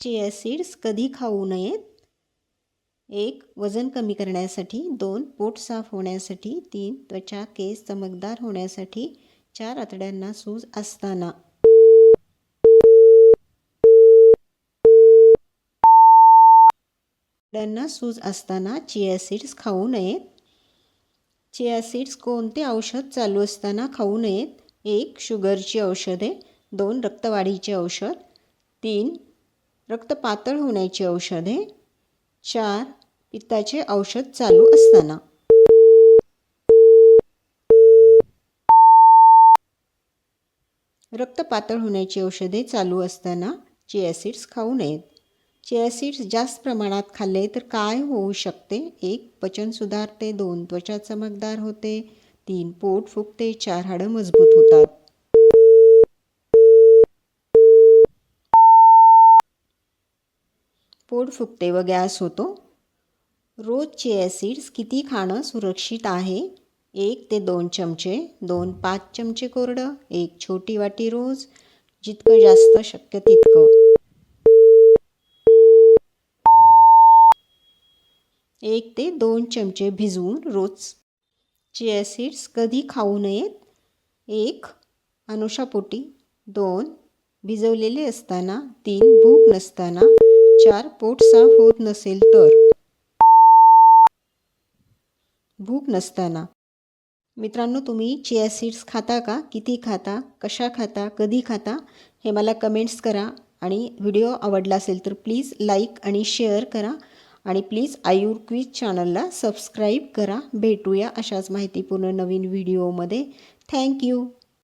Chia seeds कधी खाऊ नयेत? एक वजन कमी करण्यासाठी. दोन पोट साफ होण्यासाठी. तीन त्वचा केस चमकदार होण्यासाठी. चार आतड्यांना सूज असताना. आतड्यांना सूज असताना चिया सीड्स खाऊ नयेत. चिया सीड्स कोणते औषध चालू असताना खाऊ नयेत? एक शुगरची औषधे. दोन रक्तवाढीचे औषध. तीन रक्त पातळ होण्याची औषधे. चार पित्ताचे औषध चालू असताना. रक्त पातळ होण्याची औषधे चालू असताना चिया सीड्स खाऊ नयेत. चिया सीड्स जास्त प्रमाणात खाल्ले तर काय होऊ शकते? एक पचन सुधारते. दोन त्वचा चमकदार होते. तीन पोट फुगते. चार हाडं मजबूत होतात. पोट फुगते व गॅस होतो. रोज चियासीड्स किती खाणं सुरक्षित आहे? एक ते दोन चमचे दोन पाच चमचे कोरडं एक छोटी वाटी रोज जितकं जास्त शक्य तितकं. एक ते दोन चमचे भिजवून रोज चियासीड्स कधी खाऊ नयेत? एक अनुषापोटी. दोन भिजवलेले असताना. तीन भूक नसताना. चार पोट साफ होत नसेल तर? भूक नसताना. मित्रांनो तुम्ही चिया सीड्स खाता का? किती खाता? कशा खाता? कधी खाता? हे मला कमेंट्स करा आणि व्हिडिओ आवडला असेल तर प्लीज लाईक आणि शेअर करा आणि प्लीज आयुर क्विज चॅनलला सबस्क्राईब करा. भेटूया अशाच माहितीपूर्ण नवीन व्हिडिओमध्ये थँक्यू